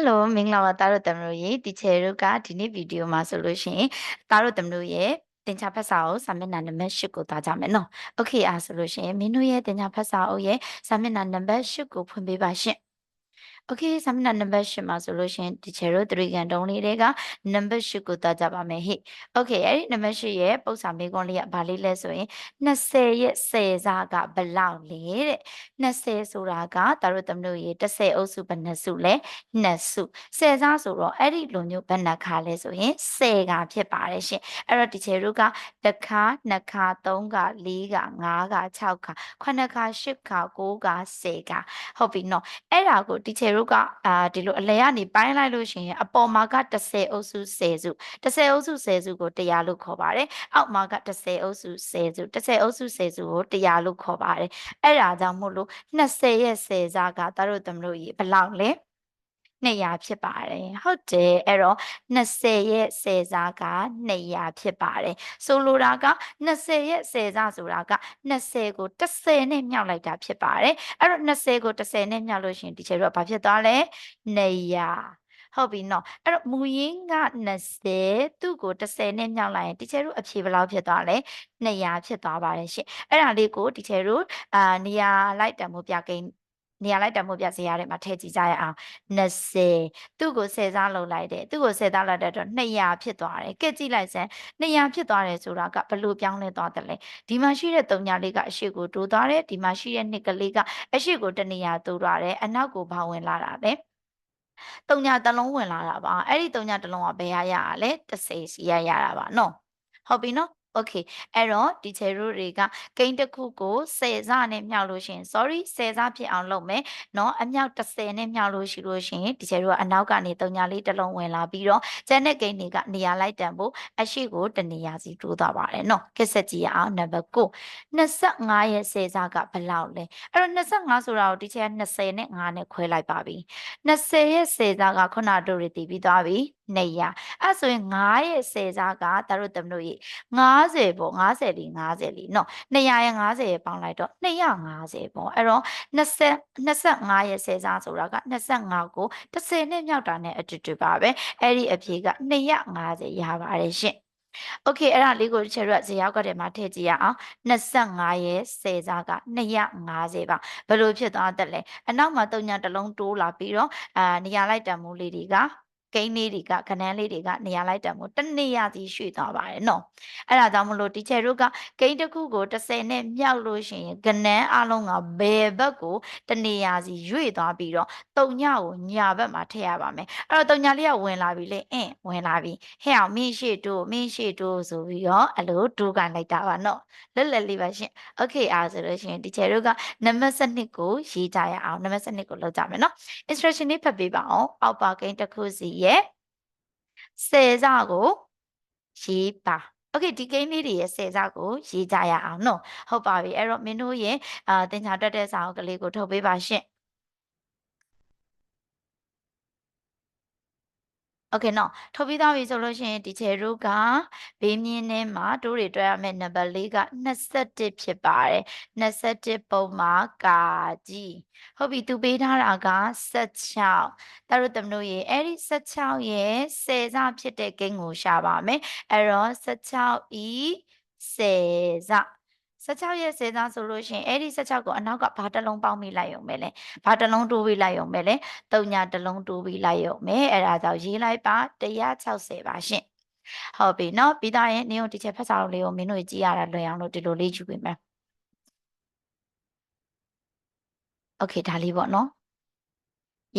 Hello မင်္ဂလာပါသားတို့တမတို့ရေဒီချေတို့ကဒီနေ့ဗီဒီယိုမှာဆိုလို့ရှိရင်သားတို့တမတို့ရဲ့တင်ချဖတ်စာအုပ်စာမျက်နှာနံပါတ်8ကိုသားကြမယ်နော်။ Okay အားဆိုလို့ရှိရင်မင်းတို့ရဲ့တင်ချဖတ်စာအုပ်ရဲ့စာမျက်နှာနံပါတ်8ကိုဖွင့်ပေးပါရှင့်။ Okay စာမျက်နှာနံပါတ်8မှာဆိုလို့ရှိရင်ဒီချေတို့တရိကန်တုံးလေးတွေကနံပါတ်8ကိုသားကြပါမယ်ဟိ။ Okay အဲ့ဒီနံပါတ်8ရဲ့ပုံစံလေးကွန်လေးကဘာလေးလဲဆိုရင်20ရဲ့10စားကဘယ်လောက်လဲတဲ့20ဆိုတာကသားတို့တမတို့ရေ10အုပ်စုဘယ်နှစုလဲ2စု10စားဆိုတော့အဲ့ဒီလိုမျိုးဘယ်နှခါလဲဆိုရင်10ကဖြစ်ပါတယ်ရှင်အဲ့တော့ဒီချေတို့ကတစ်ခါနှစ်ခါသုံးခါလေးခါငါးခါ6ခါ9ခါ10ခါ9ခါ10ခါဟုတ်ပြီနော်အဲ့ဒါကိုဒီချေတို့ကအာဒီလိုအလဲကနေပိုင်းလိုက်လို့ရှိရင်အပေါ်မှာက10အုပ်စု10စု10အုပ်စု10စုကို100လို့ခေါ်ပါတယ်အောက်မှာက10အုပ်စု10စု10အုပ်စု10စုကို100လို့ခေါ်ပါတယ်အဲ့ဒါကြောင့်မို့လို့20ရဲ့10စားကတတို့သမတို့ရေဘယ်လောက်လဲ 200ဖြစ်ပါတယ်ဟုတ်တယ်အဲ့တော့20ရဲ့10စားက200ဖြစ်ပါတယ်ဆိုလိုတာက20ရဲ့10စားဆိုတာက20ကို10နဲ့မြောက်လိုက်တာဖြစ်ပါတယ်အဲ့တော့20ကို10နဲ့မြောက်လို့ရှိရင်ဒီချေတို့ကဘာဖြစ်သွားလဲ200ဟုတ်ပြီနော်အဲ့တော့မူရင်းက20သူ့ကို10နဲ့မြောက်လိုက်ရင်ဒီချေတို့အဖြေဘယ်လောက်ဖြစ်သွားလဲ200ဖြစ်သွားပါတယ်ရှင်အဲ့ဒါလေးကိုဒီချေတို့အာနေရာလိုက်တံမို့ပြကိန်း နေရာလိုက်တံမို့ပြစရာတွေမှာထည့်ကြည့်ကြရအောင်20သူ့ကို10စားလုပ်လိုက်တယ်သူ့ကို10စားလိုက်တဲ့တော့200ဖြစ်သွားတယ်ကဲကြည့်လိုက်စမ်း200ဖြစ်သွားတယ်ဆိုတာကဘလို့ပြောင်းလဲသွားတယ်လဲဒီမှာရှိတဲ့3ညာလေးကအရှိကိုတိုးသွားတယ်ဒီမှာရှိတဲ့2ကလေးကအရှိကိုတနေရာတိုးသွားတယ်အနောက်ကိုဘာဝင်လာတာလဲတုံညာတစ်လုံးဝင်လာတာပါအဲ့ဒီတုံညာတစ်လုံးကဘယ်ရရတာလဲ30စီရရတာပါနော်ဟုတ်ပြီနော် Okay အဲ့တော့ဒီချေတို့တွေကကိန်းတစ်ခုကို10စနဲ့မြောက်လို့ရှိရင် sorry 10စဖြစ်အောင်လုပ်မယ်เนาะအမြောက်30နဲ့မြောက်လို့ရှိလို့ရှိရင်ဒီချေတို့ကအနောက်ကနေတုံညာလေးတစ်လုံးဝင်လာပြီးတော့ကျန်တဲ့ကိန်းတွေကနေရာလိုက်တန်ဖို့အရှိကိုတနေရာစီတိုးသွားပါတယ်เนาะကက်ဆက်ကြည့်ရအောင်နံပါတ်9 25ရဲ့10စကဘယ်လောက်လဲအဲ့တော့25ဆိုတာကိုဒီချေက20နဲ့5နဲ့ခွဲလိုက်ပါပြီ20ရဲ့10စကခုနတို့တွေတည်ပြီးသွားပြီ200အဲ့ဆိုရင်9ရဲ့10စားကဒါတို့တမတို့ရေ 50ပေါ့50လီ50လီနော်200ရဲ့50ရဲ့ပေါင်းလိုက်တော့250ပေါ့အဲ့တော့20 25ရဲ့10စားဆိုတာက25ကို30နဲ့မြောက်တာနဲ့အတူတူပါပဲအဲ့ဒီအဖြေက250ရပါတယ်ရှင်โอเคအဲ့ဒါလေးကိုချေရဇေယောက်ကတည်းမှာထည့်ကြည့်ရအောင်25ရဲ့10စားက250ပါဘယ်လိုဖြစ်သွားတယ်လဲအနောက်မှာတုံညာတစ်လုံးတိုးလာပြီးတော့အာနေရာလိုက်တံမိုးလေးတွေက ကိန်းလေးတွေကခဏန်းလေးတွေကနေရာလိုက်တံမို့တနေရာစီရွှေ့သွားပါတယ်နော်အဲ့ဒါကြောင့်မလို့တီချယ်တို့ကကိန်းတစ်ခုကို30နဲ့မြောက်လို့ရှိရင်ကဏန်းအလုံးကဘယ်ဘက်ကိုတနေရာစီရွှေ့သွားပြီးတော့တုံညကိုညာဘက်မှာထည့်ရပါမယ်အဲ့တော့တုံညာလေးကဝင်လာပြီလေအင်းဝင်လာပြီဟဲ့အောင်မင်းရှိတို့မင်းရှိတို့ဆိုပြီးတော့အလိုဒူးကန်လိုက်တာပါနော်လွတ်လပ်လေးပါရှင်โอเคအားဆိုလို့ရှိရင်တီချယ်တို့ကနံပါတ်7ကိုရေးကြရအောင်နံပါတ်7ကိုလောက်ကြမယ်နော် instruction လေးဖတ်ပေးပါအောင်အောက်ပါကိန်းတစ်ခုစီ ရဲ့ဆယ်စကိုရေးပါ okay ဒီကိန်းလေးတွေရဲ့ဆယ်စကိုရေးကြရအောင်နော်ဟုတ်ပါပြီအဲ့တော့မင်းတို့ရဲ့အာသင်္ချာတက်တဲ့စာအုပ်ကလေးကိုထုတ်ပေးပါရှင့် โอเคနော်ထုတ်ပြီးသားပြီဆိုလို့ရှိရင်ဒီချေတို့ကဘေးမြင်းထဲမှာတိုးတွေတွဲရမယ့်နံပါတ်၄က21ဖြစ်ပါတယ်21ပုံမှာကာကြီးဟုတ်ပြီသူပေးထားတာက16ဒါတို့တမလို့ရေအဲ့ဒီ16ရဲ့10စဖြစ်တဲ့ကိန်းကိုရှာပါမယ်အဲ့တော့16ဤ10စ 16ရဲ့စေသားဆိုလို့ရှိရင်အဲ့ဒီ16ကိုအနောက်ကဘာတစ်လုံးပေါင်းပြီးလိုက်ရုံပဲလေဘာတစ်လုံးတိုးပြီးလိုက်ရုံပဲလေ၃ညာတစ်လုံးတိုးပြီးလိုက်ရုံပဲအဲ့ဒါကြောင့်ရေးလိုက်ပါ160ပါရှင်ဟုတ်ပြီเนาะပြီးသားရင်နင်တို့ဒီချက်ဖတ်စာအုပ်လေးကိုမင်းတို့ကြည့်ရတာလွယ်အောင်လို့ဒီလိုလေးယူပေးမယ်โอเคဒါလေးပေါ့နော်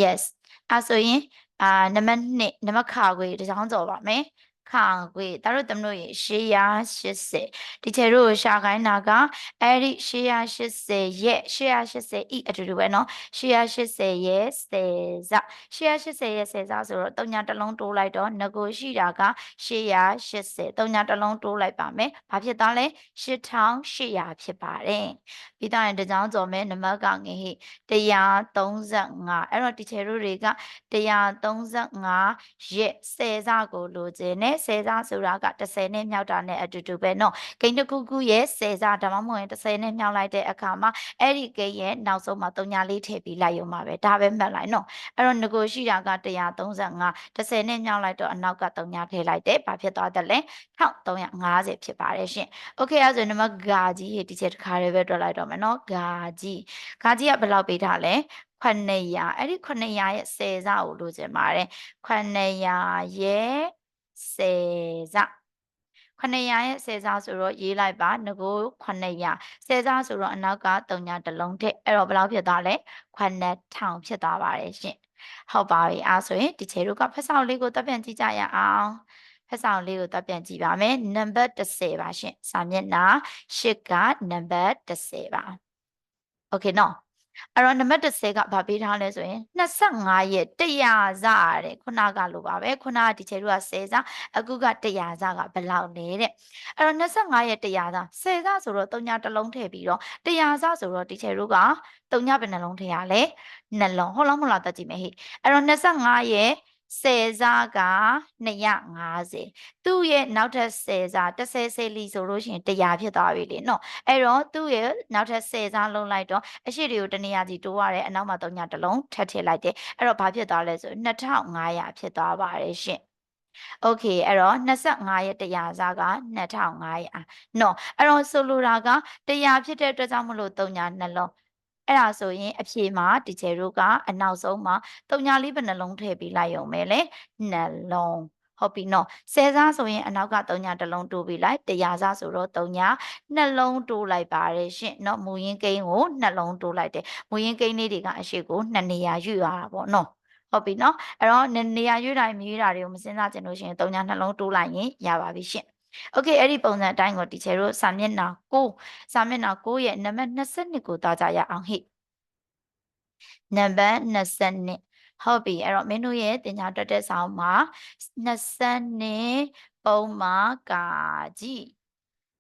yes အဲဆိုရင်အာနံပါတ်2နံပါတ်ခါခွေတစ်ချောင်းကြော်ပါမယ် 看过，但是咱们也是呀，是是，的确如下个那个，哎的是呀是是耶，是呀是是一，啊就是为喏，是呀是是耶是啥，是呀是是耶是啥时候，东家的龙多来着，那个是呀个，是呀是是，东家的龙多来把没，把皮当嘞，是长是呀皮把嘞，皮当然这张做没那么讲的，对呀，东子啊，哎，的确如这个，对呀，东子啊，耶是啥个路子呢？10စားဆိုတာက10နဲ့မြောက်တာနဲ့အတူတူပဲနော်ဂိမ်းတစ်ခုခုရဲ့10စားဒါမှမဟုတ်ရင်10နဲ့မြောက်လိုက်တဲ့အခါမှာအဲ့ဒီဂိမ်းရဲ့နောက်ဆုံးမှာ3ညာလေးထည့်ပြီးလိုက်ရုံပါပဲဒါပဲမှတ်လိုက်နော်အဲ့တော့ငကိုရှိတာက135 10နဲ့မြောက်လိုက်တော့အနောက်က3ညာထည့်လိုက်တယ်ဘာဖြစ်သွားတယ်လဲ1350ဖြစ်ပါတယ်ရှင်โอเคအဲ့ဆိုနံပါတ်ဂါကြီးရေးဒီချက်တစ်ခါလေးပဲတွက်လိုက်တော့မယ်နော်ဂါကြီးဂါကြီးကဘယ်လောက်ပေးထားလဲ900အဲ့ဒီ900ရဲ့10စကိုလိုချင်ပါတယ်900ရဲ့ 10စ900ရဲ့10စားဆိုတော့ရေးလိုက်ပါငကို900 10စားဆိုတော့အနောက်က3ညတစ်လုံးထည့်အဲ့တော့ဘယ်လောက်ဖြစ်သွားလဲ9000ဖြစ်သွားပါတယ်ရှင်ဟုတ်ပါပြီအားဆိုရင်ဒီချေတို့ကဖက်ဆောင်လေးကိုတက်ပြန်ကြည့်ကြရအောင်ဖက်ဆောင်လေးကိုတက်ပြန်ကြည့်ပါမယ်နံပါတ်30ပါရှင်စာမျက်နှာ8ကနံပါတ်30ပါโอเคနော် အဲ့တော့နံပါတ်30ကဘာပေးထားလဲဆိုရင်25ရက်100စတဲ့ခုနကလိုပါပဲခုနကဒီချေတို့က10စအခုက100စကဘယ်လောက်လဲတဲ့အဲ့တော့25ရက်100စ10စဆိုတော့3ညတစ်လုံးထည့်ပြီးတော့100စဆိုတော့ဒီချေတို့က3ညဘယ်နှလုံးထည့်ရလဲနှလုံးဟုတ်လားမဟုတ်လားတကြည့်မယ်ဟိအဲ့တော့25ရက် ဆယ်စားက250သူ့ရဲ့နောက်ထပ်ဆယ်စား30ဆယ်လီဆိုလို့ရှိရင်100ဖြစ်သွားပြီလေနော်အဲ့တော့သူ့ရဲ့နောက်ထပ်ဆယ်စားလုံးလိုက်တော့အရှိတွေကိုတနေရာစီတိုးရတယ်အနောက်မှာ3ညတစ်လုံးထပ်ထည့်လိုက်တယ်အဲ့တော့ဘာဖြစ်သွားလဲဆို2500ဖြစ်သွားပါတယ်ရှင်โอเคအဲ့တော့25ရက်100စားက2500နော်အဲ့တော့ဆိုလိုတာက100ဖြစ်တဲ့အတွက်ကြောင့်မလို့3ညနှလုံး အဲ့ဒါဆိုရင်အဖြေမှာဒီချေတို့ကအနောက်ဆုံးမှာတုံညာလေးဘယ်နှလုံးထည့်ပြီးလိုက်ရုံပဲလေနှလုံးဟုတ်ပြီနော်ဆယ်စားဆိုရင်အနောက်က3ညာတစ်လုံးတိုးပြီးလိုက်တရားစားဆိုတော့3ညာနှလုံးတိုးလိုက်ပါတယ်ရှင်နော်မူရင်းကိန်းကိုနှလုံးတိုးလိုက်တယ်မူရင်းကိန်းလေးတွေကအရှိကိုနှစ်နေရာယူရတာပေါ့နော်ဟုတ်ပြီနော်အဲ့တော့နေရာရွေးတိုင်းမြည်တာတွေကိုမစဉ်းစားကြလို့ရှိရင်3ညာနှလုံးတိုးလိုက်ရင်ရပါပြီရှင် Okay အဲ့ဒီပုံစံအတိုင်းကိုတီချေတို့စာမျက်နှာ6စာမျက်နှာ6ရဲ့နံပါတ်22ကိုသွားကြရအောင်ဟိနံပါတ်22ဟုတ်ပြီအဲ့တော့မင်းတို့ရဲ့တင်ညာတက်တဲ့ဆောင်မှာ22ပုံမှာကာကြည့်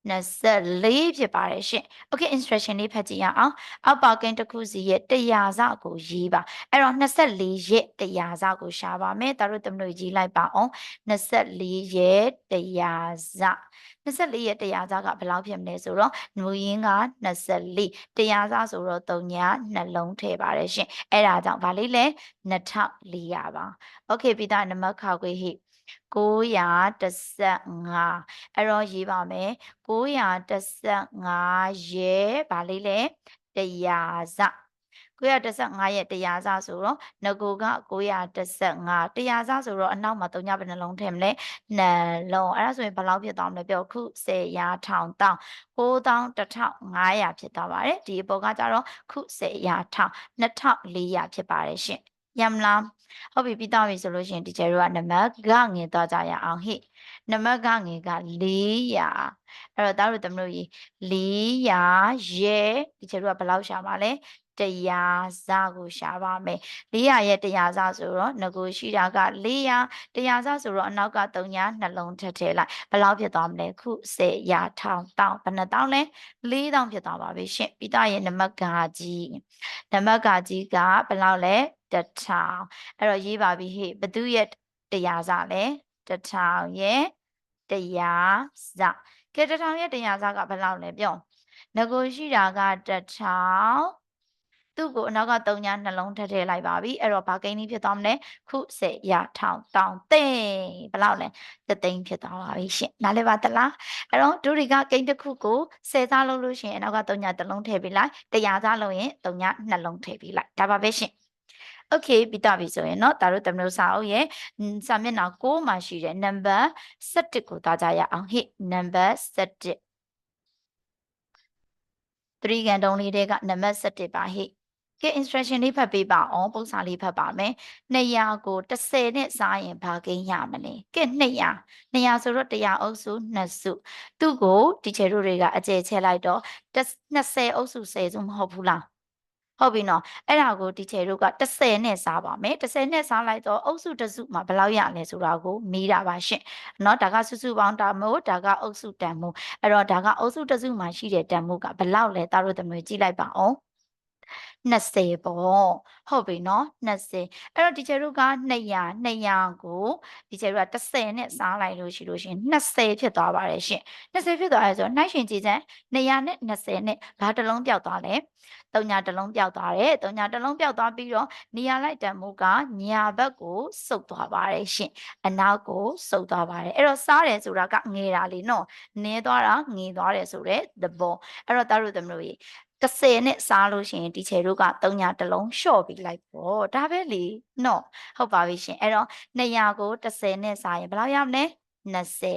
24ဖြစ်ပါတယ်ရှင်။ Okay instruction လေးဖတ်ကြည့်ရအောင်။အောက်ပါကင်းတစ်ခုစီရဲ့တရားစကိုရေးပါ။အဲ့တော့24ရဲ့တရားစကိုရှာပါမယ်။ဒါတို့တမလို့ရေးလိုက်ပါအောင်။24ရဲ့တရားစ24ရဲ့တရားစကဘယ်လောက်ဖြစ်မလဲဆိုတော့ငွေရင်းက24တရားစဆိုတော့3ညနှလုံးထည့်ပါတယ်ရှင်။အဲ့ဒါကြောင့်ဗာလေးလဲ2400ပါ။ Okay ပြီးသားနံပါတ်ခါခွေဟိ။ 915အဲ့တော့ရေးပါမယ်915ရဲ့ဗာလေးလဲတရားစ915ရဲ့တရားစဆိုတော့ငကိုက915တရားစဆိုတော့အနောက်မှာ3ညဘယ်နှလုံးထည့်မလဲနှလုံးအဲ့ဒါဆိုရင်ဘယ်လောက်ဖြစ်သွားမလဲပြောခု10ရာထောင်တောင်း9500ဖြစ်သွားပါတယ်ဒီအပေါ်ကကြတော့ခု10ရာထောင်2400ဖြစ်ပါတယ်ရှင် ရမလားဟုတ်ပြီပြီးသားပြီဆိုလို့ရှိရင်ဒီကျယ်တို့ကနမကငင်သွားကြရအောင်ဟိနမကငင်က400အဲ့တော့သားတို့သမတို့ကြီး400ရဲဒီကျယ်တို့ကဘယ်လောက်ရှာပါလဲတရားစကိုရှာပါမယ်400ရဲ့တရားစဆိုတော့ငကိုရှိတာက400တရားစဆိုတော့အနောက်က3ညာနှလုံးထပ်ထည့်လိုက်ဘယ်လောက်ဖြစ်သွားမလဲခု10ရာထောင်တောင်းဘယ်နှတောင်းလဲ4000ဖြစ်သွားပါပြီရှင်ပြီးသားရဲ့နမကကြီးနမကကြီးကဘယ်လောက်လဲ တထောင်အဲ့တော့ရေးပါပြီဟေ့ဘသူရဲ့တရားစလဲတထောင်ရဲ့တရားစကဲတထောင်ရဲ့တရားစကဘယ်လောက်လဲပြောငကိုရှိတာကတထောင်သူ့ကိုအနောက်က3ညာနှလုံးထည့်ထည့်လိုက်ပါပြီအဲ့တော့ဘာကိန်းလေးဖြစ်သွားမလဲခုစေရထောင်တောင်သိမ့်ဘယ်လောက်လဲသသိန်းဖြစ်သွားပါပြီရှင်နားလည်ပါသလားအဲ့တော့ဒုရိကကိန်းတစ်ခုကို10စားလုံးလို့ရှိရင်အနောက်က3ညာတစ်လုံးထည့်ပေးလိုက်တရားစားလုံးရင်3ညာနှလုံးထည့်ပေးလိုက်ဒါပါပဲရှင် โอเคပြီးတော့ပြီဆိုရင်เนาะဒါတို့တမလို့စာအုပ်ရဲ့စာမျက်နှာ6မှာရှိတဲ့ number 7ကိုသွားကြရအောင်ဟိ number 7 3ကန်တုံးလေးတွေကနံပါတ်7ပါဟိကဲ instruction လေးဖတ်ပေးပါအောင်ပုံစာလေးဖတ်ပါမယ်200ကို30နဲ့စားရင်ဘာကိန်းရမလဲကဲ200 200ဆိုတော့100အုပ်စု2စုသူ့ကိုဒီချေတို့တွေကအကျယ်ချဲလိုက်တော့20အုပ်စု10စုမဟုတ်ဘူးလား ဟုတ်ပြီနော်အဲ့ဒါကိုဒီချေတို့က30နဲ့စားပါမယ်30နဲ့စားလိုက်တော့အုပ်စုတစ်စုမှာဘယ်လောက်ရလဲဆိုတာကိုမေးတာပါရှင်เนาะဒါကစုစုပေါင်းတန်မို့ဒါကအုပ်စုတန်မို့အဲ့တော့ဒါကအုပ်စုတစ်စုမှာရှိတဲ့တန်မို့ကဘယ်လောက်လဲတာတို့တမျိုးကြည့်လိုက်ပါအောင် 20ပေါ့ဟုတ်ပြီနော်20အဲ့တော့ဒီချေတို့က200 200ကိုဒီချေတို့က30နဲ့စားလိုက်လို့ရှိလို့ရှင်20ဖြစ်သွားပါတယ်ရှင်20ဖြစ်သွားရဲဆိုတော့နှိုင်းရှင်ကြည့်စမ်း200နဲ့20နဲ့ဘာတစ်လုံးပြောက်သွားလဲ တုံညာတစ်လုံးပြောက်သွားတယ်တုံညာတစ်လုံးပြောက်သွားပြီးတော့နေရာလိုက်တန်မှုကညာဘက်ကိုစုပ်သွားပါတယ်ရှင်အနောက်ကိုစုပ်သွားပါတယ်အဲ့တော့စားတယ်ဆိုတာကငေတာလေးနော်နည်းသွားတာငေသွားတယ်ဆိုတဲ့သဘောအဲ့တော့တားတို့သမီးတို့ရေ30နဲ့စားလို့ရှိရင်ဒီချေတို့က3ညာတစ်လုံးလျှော့ပြီးလိုက်ပေါ့ဒါပဲလေနော်ဟုတ်ပါပြီရှင်အဲ့တော့200ကို30နဲ့စားရင်ဘယ်လောက်ရမလဲ20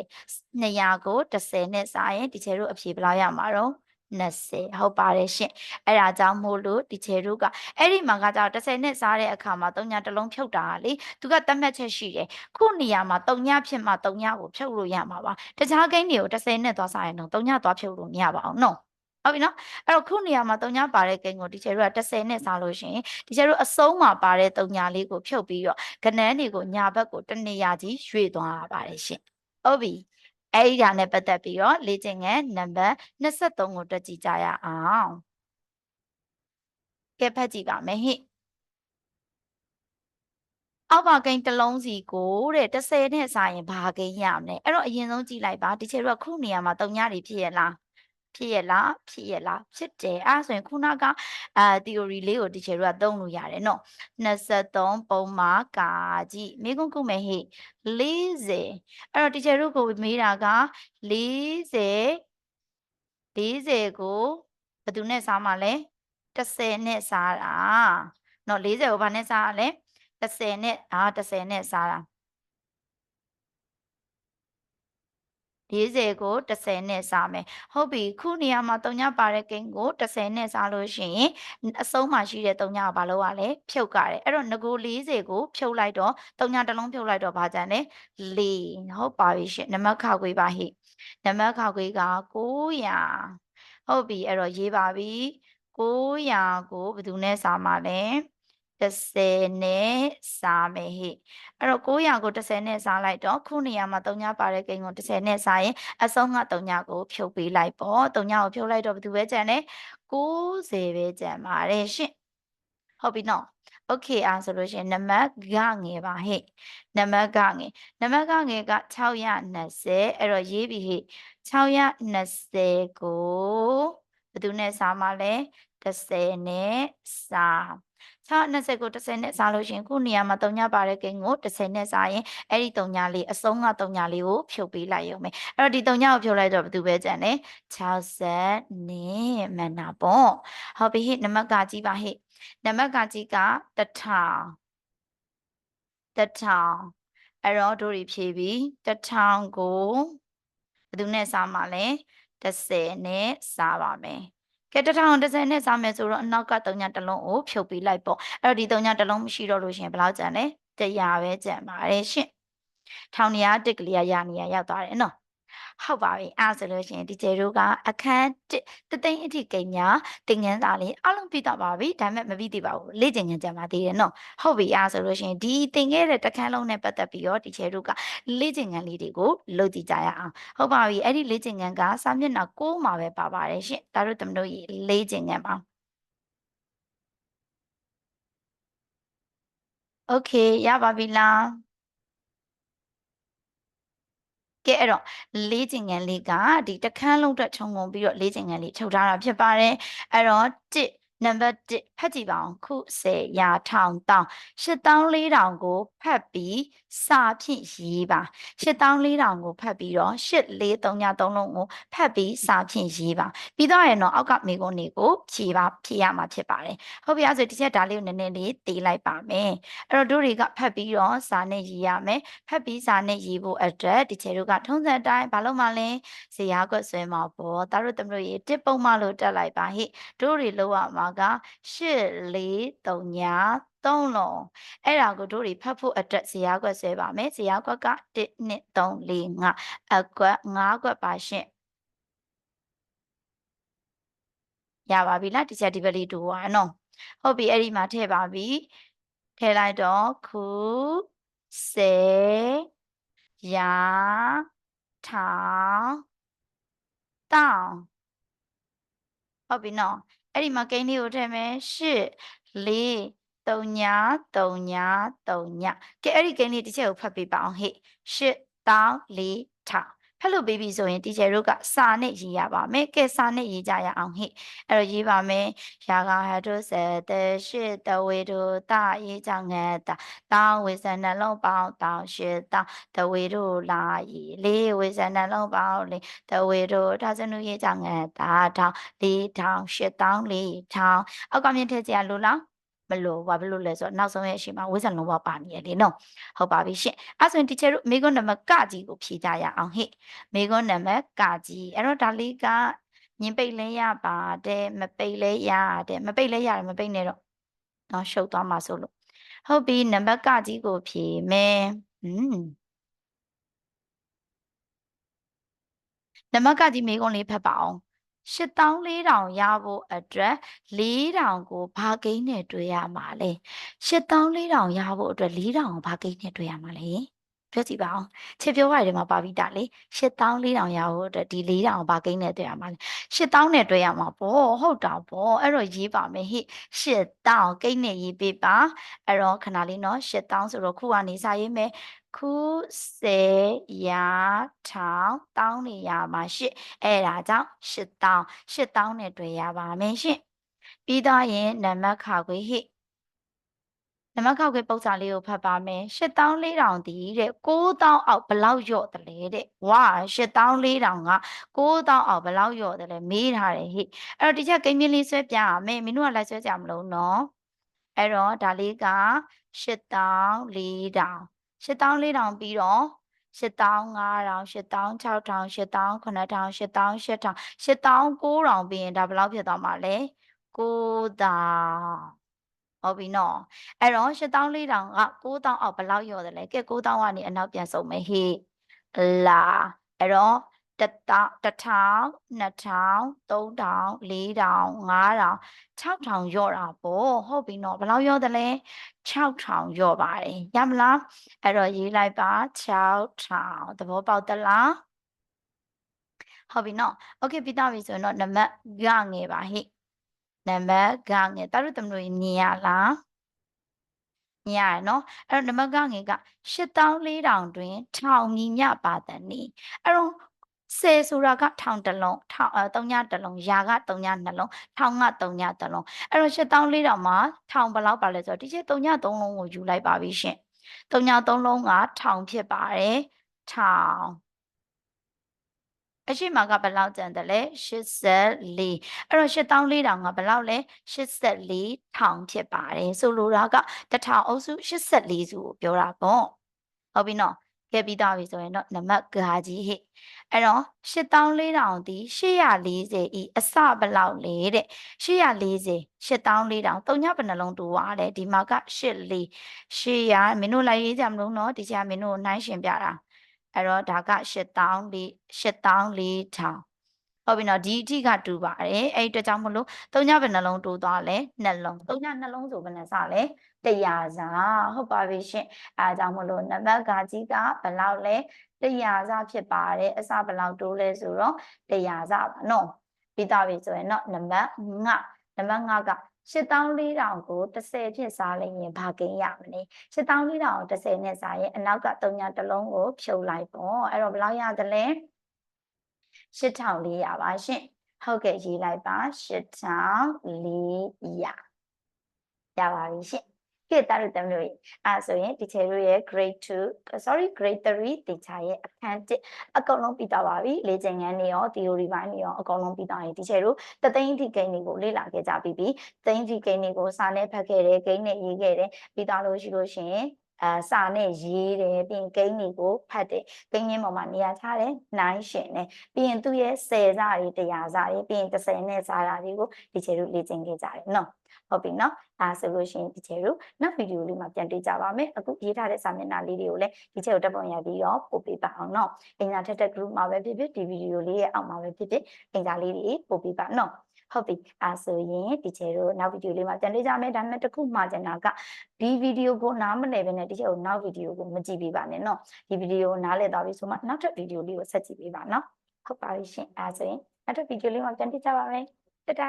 200ကို30နဲ့စားရင်ဒီချေတို့အဖြေဘယ်လောက်ရမှာတော့ 20ဟုတ်ပါတယ်ရှင်အဲ့ဒါကြောင့်မို့လို့ဒီချေတို့ကအဲ့ဒီမှာကကြောင့်30နဲ့စားတဲ့အခါမှာ3ညာတစ်လုံးဖြုတ်တာလေသူကတတ်မှတ်ချက်ရှိတယ်ခုနေရာမှာ3ညာဖြစ်မှ3ညာကိုဖြုတ်လို့ရမှာပါတခြားကိန်းတွေကို30နဲ့သွားစားရင်တော့3ညာသွားဖြုတ်လို့မရပါဘူးနော်ဟုတ်ပြီနော်အဲ့တော့ခုနေရာမှာတုံညာပါတဲ့ကိန်းကိုဒီချေတို့က30နဲ့စားလို့ရှိရင်ဒီချေတို့အဆုံးမှာပါတဲ့တုံညာလေးကိုဖြုတ်ပြီးတော့ကနန်းတွေကိုညာဘက်ကိုတနေရာကြီးရွေ့သွားရပါတယ်ရှင်ဟုတ်ပြီ အဲ့ဒီဒါနဲ့ပတ်သက်ပြီးတော့လေ့ကျင့်ငယ်နံပါတ်23ကိုတွက်ကြည့်ကြရအောင်ကဲဖတ်ကြည့်ပါမယ်ဟိအောက်ပါကိန်းတစ်လုံးစီကိုတဲ့30နဲ့စားရင်ဘာကိန်းရမလဲအဲ့တော့အရင်ဆုံးကြည့်လိုက်ပါဒီချေတို့ကခုနေရာမှာတုံညာတွေဖြစ်ရလား ဖြစ်ရလားဖြစ်ရလားဖြစ်တယ်အဲ့ဒါဆိုရင်ခုနကအာ theory လေးကို teacher တို့ကသုံးလို့ရတယ်နော်23ပုံမှာကာကြည့်မိကုန်းကုမယ်ဟိ40အဲ့တော့ teacher တို့ကိုမေးတာက40 40ကိုဘယ်သူနဲ့စားမှာလဲ30နဲ့စားတာနော်40ကိုဘာနဲ့စားရလဲ30နဲ့အာ30နဲ့စားတာ 40ကို30နဲ့စားမယ်ဟုတ်ပြီခုနေရာမှာ3ညပါတဲ့ကိန်းကို30နဲ့စားလို့ရှိရင်အဆုံးမှာရှိတဲ့3ညကိုဘာလို့ ਆ လဲဖြုတ်ကြတယ်အဲ့တော့ငကို40ကိုဖြုတ်လိုက်တော့3ညတစ်လုံးဖြုတ်လိုက်တော့ဘာကြံလဲ4ဟုတ်ပါပြီရှင်နမခခွေးပါဟိနမခခွေးက900ဟုတ်ပြီအဲ့တော့ရေးပါပြီ900ကိုဘယ်သူနဲ့စားမှာလဲ 30နဲ့စားမယ်ဟိအဲ့တော့900ကို30နဲ့စားလိုက်တော့ခုနေရာမှာ3ညပါတဲ့ကိန်းကို30နဲ့စားရင်အဆုံးက3ညကိုဖြုတ်ပေးလိုက်ပေါ့3ညကိုဖြုတ်လိုက်တော့ဘယ်သူပဲကြံလဲ90ပဲကြံပါတယ်ရှင့်ဟုတ်ပြီနော်โอเคအားဆိုလို့ရှိရင်နံပါတ်ကငယ်ပါဟဲ့နံပါတ်ကငယ်နံပါတ်ကငယ်က620အဲ့တော့ရေးပြီဟဲ့620ကိုဘယ်သူနဲ့စားမှာလဲ30နဲ့စား 620ကို30နဲ့စားလို့ရှိရင်ခုနေရာမှာ3ညပါတဲ့ကိန်းကို30နဲ့စားရင်အဲ့ဒီ3ညလေးအဆုံးက3ညလေးကိုဖြုတ်ပေးလိုက်ရုံပဲအဲ့တော့ဒီ3ညကိုဖြုတ်လိုက်တော့ဘယ်သူပဲကြံလဲ60နဲ့မန်နာပေါ့ဟုတ်ပြီဟိနံပါတ်ကကြည့်ပါဟိနံပါတ်ကကြည့်က1000 1000အဲ့တော့တို့တွေဖြည့်ပြီး1000ကိုဘယ်သူနဲ့စားမှာလဲ30နဲ့စားပါမယ် ကဲ1030နဲ့စားမယ်ဆိုတော့အနောက်က3ညတစ်လုံးကိုဖြုတ်ပေးလိုက်ပေါ့အဲ့တော့ဒီ3ညတစ်လုံးမရှိတော့လို့ရှင်ဘယ်လောက်ကျန်လဲ100ပဲကျန်ပါတယ်ရှင်ထောင်နေရတစ်ကလေးရနေရရောက်သွားတယ်နော် ဟုတ်ပါပြီအဲ့ဆိုလို့ရှိရင်ဒီကျေတို့ကအခန်းတသိန်းအထိကိန်းများသင်ခန်းစာလေးအလုံးပြတော့ပါပြီဒါပေမဲ့မပြီးသေးပါဘူးလေ့ကျင့်ခန်းကြမှာသေးတယ်နော်ဟုတ်ပြီအဲ့ဆိုလို့ရှိရင်ဒီသင်ခဲ့တဲ့တခန်းလုံးနဲ့ပတ်သက်ပြီးတော့ဒီကျေတို့ကလေ့ကျင့်ခန်းလေးတွေကိုလုပ်ကြည့်ကြရအောင်ဟုတ်ပါပြီအဲ့ဒီလေ့ကျင့်ခန်းကစာမျက်နှာ6မှာပဲပါပါတယ်ရှင်ဒါတို့တမတို့ရေလေ့ကျင့်ခန်းပါโอเคရပါပြီလား ကဲအဲ့တော့လေးကျင်ငန်းလေးကဒီတခန်းလုံးအတွက်ခြုံငုံပြီးတော့လေးကျင်ငန်းလေးထုတ်ထားတာဖြစ်ပါတယ်အဲ့တော့1 နံပါတ်1ဖတ်ကြည့်ပါအောင်ခု10ရာထောင်တောင်း8400ကိုဖတ်ပြီးစာဖြင့်ရေးပါ8400ကိုဖတ်ပြီးတော့8433လုံးကိုဖတ်ပြီးစာဖြင့်ရေးပါပြီးတော့ရတော့အောက်ကမိကုန်းတွေကိုဖြေပါဖြေရမှာဖြစ်ပါတယ်ဟုတ်ပြီအဲ့ဆိုဒီချက်ဒါလေးကိုနည်းနည်းလေးတေးလိုက်ပါမယ်အဲ့တော့တို့တွေကဖတ်ပြီးတော့စာနဲ့ရေးရမယ်ဖတ်ပြီးစာနဲ့ရေးဖို့အတွက်ဒီချက်တို့ကထုံးစံတိုင်းဘာလို့မှလဲဇေယျကွက်ဆွဲမှာပေါ့ဒါတို့တမလို့ရေးတစ်ပုံမှလို့တက်လိုက်ပါဟိတို့တွေလောက်ရမှာက8439ညာ3လုံးအဲ့ဒါကိုတို့တွေဖတ်ဖို့အတွက်ဇရာကွက်ဆွဲပါမယ်ဇရာကွက်က1 2 3 4 5အကွက်5ကွက်ပါရှင့်ရပါပြီလားဒီချက်ဒီဘက်လေးတူပါနော်ဟုတ်ပြီအဲ့ဒီမှာထည့်ပါပြီထည့်လိုက်တော့ခုစေရာထောင်တောင်းဟုတ်ပြီနော် အဲ့ဒီမှာကိန်းလေးကိုထည့်မယ်8 4 3ညာ3ညာ3ညာကဲအဲ့ဒီကိန်းလေးတစ်ချက်ကိုဖတ်ပြပါအောင်ဟေ့8တောင်း4ထောင် ဖတ်လို့ပြီးပြီဆိုရင်တီချယ်တို့ကစာနဲ့ရေးရပါမယ်ကဲစာနဲ့ရေးကြရအောင်ဟိအဲ့တော့ရေးပါမယ်ရာဂဟတုစတရှိတဝေတုတရေးကြငတ်တာတောင်းဝေစနှလုံးပေါင်းတောင်းရှိတောင်းတဝေတုလာရီလေးဝေစနှလုံးပေါင်းလေးတဝေတုဒါစနုရေးကြငတ်တာထောင်းလေးထောင်းရှစ်တောင်းလေးထောင်းအောက်ကမြင့်ထည့်ကြလို့လား မလို့ဘာဖြစ်လို့လဲဆိုတော့နောက်ဆုံးရဲ့အရှိမဝိဇ္ဇာလုံးဝပါနေရလေနော်ဟုတ်ပါပြီရှင်အဲ့ဆိုရင်တီချာတို့မိကုန်းနံပါတ်ကကြီးကိုဖြေကြရအောင်ဟိမိကုန်းနံပါတ်ကကြီးအဲ့တော့ဒါလေးကညင်ပိတ်လဲရပါတယ်မပိတ်လဲရတယ်မပိတ်လဲရတယ်မပိတ်နဲ့တော့နော်ရှုပ်သွားမှာဆိုလို့ဟုတ်ပြီနံပါတ်ကကြီးကိုဖြေမယ်อืมနံပါတ်ကကြီးမိကုန်းလေးဖတ်ပါအောင် 8400ရဖို့အတွက်4000ကိုဘာကိန်းနဲ့တွေ့ရမှာလဲ8400ရဖို့အတွက်4000ကိုဘာကိန်းနဲ့တွေ့ရမှာလဲပြောကြည့်ပါအောင်ချစ်ပြောရတယ်ဒီမှာပါပြီးတာလေ8400ရဖို့အတွက်ဒီ4000ကိုဘာကိန်းနဲ့တွေ့ရမှာလဲ8000နဲ့တွေ့ရမှာပေါ့ဟုတ်တာပေါ့အဲ့တော့ရေးပါမယ်ဟိ8000ကိန်းနဲ့ရေးပေးပါအဲ့တော့ခဏလေးနော်8000ဆိုတော့ခုကနေစာရေးမယ် ခုစေရာထောင်တောင်းနေရမှာရှစ်အဲ့ဒါကြောင့်ရှစ်တောင်းရှစ်တောင်းနဲ့တွေ့ရပါမယ်ရှင့်ပြီးတော့ရင်နံပါတ်ခါခွေဟိနံပါတ်ခောက်ခွေပုံစံလေးကိုဖတ်ပါမယ်8400တီးတဲ့9000အောက်ဘလောက်ယော့တယ်လဲတဲ့ဝါ8400က9000အောက်ဘလောက်ယော့တယ်လဲမေးထားတယ်ဟိအဲ့တော့ဒီချက်ကိန်းမြင့်လေးဆွဲပြရမယ်မင်းတို့ကလိုက်ဆွဲကြမလို့နော်အဲ့တော့ဒါလေးက8400 8400ပြီးတော့8500 8600 9000 9000 8000 8000 9000ပြီးရင်ဒါဘယ်လောက်ဖြစ်သွားမှာလဲ9000ဟုတ်ပြီနော်အဲ့တော့8400က9000အောက်ဘယ်လောက်လျော့တယ်လဲကဲ9000ကနေအနောက်ပြန်ဆုံးမယ်ဟေးလာအဲ့တော့ တတ1000 2000 3000 4000 5000 6000ရော့တာပေါ့ဟုတ်ပြီနော်ဘယ်လောက်ရော့တယ်လဲ6000ရော့ပါတယ်ရမလားအဲ့တော့ရေးလိုက်ပါ6000သဘောပေါက်သလားဟုတ်ပြီနော်โอเคပြီးသားပြီဆိုရင်တော့နံပါတ်ကငယ်ပါဟိနံပါတ်ကငယ်တာတို့တမလို့မြင်ရလားမြင်ရတယ်နော်အဲ့တော့နံပါတ်ကငယ်က8400တွင်ထောင်ညီညပါတန်နီအဲ့တော့ ဆယ်ဆိုတာကထောင်တစ်လုံးထောင်အဲ3ညတစ်လုံးရာက3ညနှလုံးထောင်က3ညတစ်လုံးအဲ့တော့8400မှာထောင်ဘယ်လောက်ပါလဲဆိုတော့ဒီချက်3ည3လုံးကိုယူလိုက်ပါပြီရှင်3ည3လုံးကထောင်ဖြစ်ပါတယ်ထောင်အရှိမကဘယ်လောက်ကျန်တယ်လဲ84အဲ့တော့8400ကဘယ်လောက်လဲ84ထောင်ဖြစ်ပါတယ်ဆိုလိုတာကတထောင်အုပ်စု84စုကိုပြောတာပေါ့ဟုတ်ပြီနော်ခဲ့ပြီးသားပြီဆိုရင်တော့နံပါတ်ဂါကြီးဟိ အဲ့တော့8400ဒီ840ဤအစဘလောက်လဲတဲ့840 8400သုံးညဘယ်နှလုံးတူသွားလဲဒီမှာက84 800မင်းတို့လိုက်ရေးကြမလို့နော်ဒီချာမင်းတို့နှိုင်းရှင်ပြတာအဲ့တော့ဒါက8000 8000 4000 ဟုတ်ပြီနော်ဒီအထိကတူပါတယ်အဲ့ဒီအတွက်ကြောင့်မလို့သုံးညဘယ်နှလုံးတိုးသွားလဲနှလုံးသုံးညနှလုံးဆိုဘယ်နှစလဲတရားစာဟုတ်ပါပြီရှင်အဲဒါကြောင့်မလို့နံပါတ်ကကြီးကဘယ်လောက်လဲတရားစာဖြစ်ပါတယ်အစဘယ်လောက်တိုးလဲဆိုတော့တရားစာပါနော်ပြီးသားပြီဆိုရင်တော့နံပါတ်5နံပါတ်5က8400ကို30ဖြင့်စားလိုက်ရင်ဘာကိန်းရမလဲ8400ကို30နဲ့စားရင်အနောက်က3ညတစ်လုံးကိုဖြုတ်လိုက်ပေါ့အဲ့တော့ဘယ်လောက်ရသလဲ 8400ပါရှင်ဟုတ်ကဲ့ရေးလိုက်ပါ8400ရပါပြီရှင်ကဲတာတို့တမလို့အဲဆိုရင်ဒီချေတို့ရဲ့ grade 2 sorry grade 3တီချာရဲ့အခန်း1အကုန်လုံးပြီးသွားပါပြီလေ့ကျင့်ခန်းတွေရော theory ပိုင်းတွေရောအကုန်လုံးပြီးသွားရင်ဒီချေတို့တသိန်းထိဂိမ်းတွေကိုလေ့လာခဲ့ကြပြီးပြီသိန်းထိဂိမ်းတွေကိုစာနဲ့ဖတ်ခဲ့တယ်ဂိမ်းနဲ့ရေးခဲ့တယ်ပြီးသွားလို့ရှိလို့ရှိရင် အဲစာနဲ့ရေးတယ်ပြီးရင်ဂိမ်းတွေကိုဖတ်တယ်ဂိမ်းရင်းပေါ်မှာနေရာချတယ်နိုင်ရှင်တယ်ပြီးရင်သူ့ရဲ့10စာတွေ100စာတွေပြီးရင်30နဲ့စာတာတွေကိုဒီချေတို့လေ့ကျင့်ခဲ့ကြတယ်နော်ဟုတ်ပြီနော်အဲဆိုလို့ရှိရင်ဒီချေတို့နောက်ဗီဒီယိုလေးမှာပြန်တွေ့ကြပါမယ်အခုရေးထားတဲ့စာမျက်နှာလေးတွေကိုလည်းဒီချေကိုတက်ပုံရပြီးတော့ပို့ပေးပါအောင်နော်အင်္ဂါထက်တဲ့ group မှာပဲဖြစ်ဖြစ်ဒီဗီဒီယိုလေးရဲ့အောက်မှာပဲဖြစ်ဖြစ်အင်္ဂါလေးတွေပို့ပေးပါနော် ဟုတ်ပြီအဲဆိုရင်ဒီချေတို့နောက်ဗီဒီယိုလေးမှာပြန်တွေ့ကြမယ်ဒါပေမဲ့တခုမှကျန်တာကဒီဗီဒီယိုကိုနားမလည်ဘဲနဲ့ဒီချေကိုနောက်ဗီဒီယိုကိုမကြည့်ပေးပါနဲ့နော်ဒီဗီဒီယိုနားလည်သွားပြီဆိုမှနောက်ထပ်ဗီဒီယိုလေးကိုဆက်ကြည့်ပေးပါနော်ဟုတ်ပါပြီရှင်အဲဆိုရင်နောက်ထပ်ဗီဒီယိုလေးမှာပြန်တွေ့ကြပါမယ်တဒါ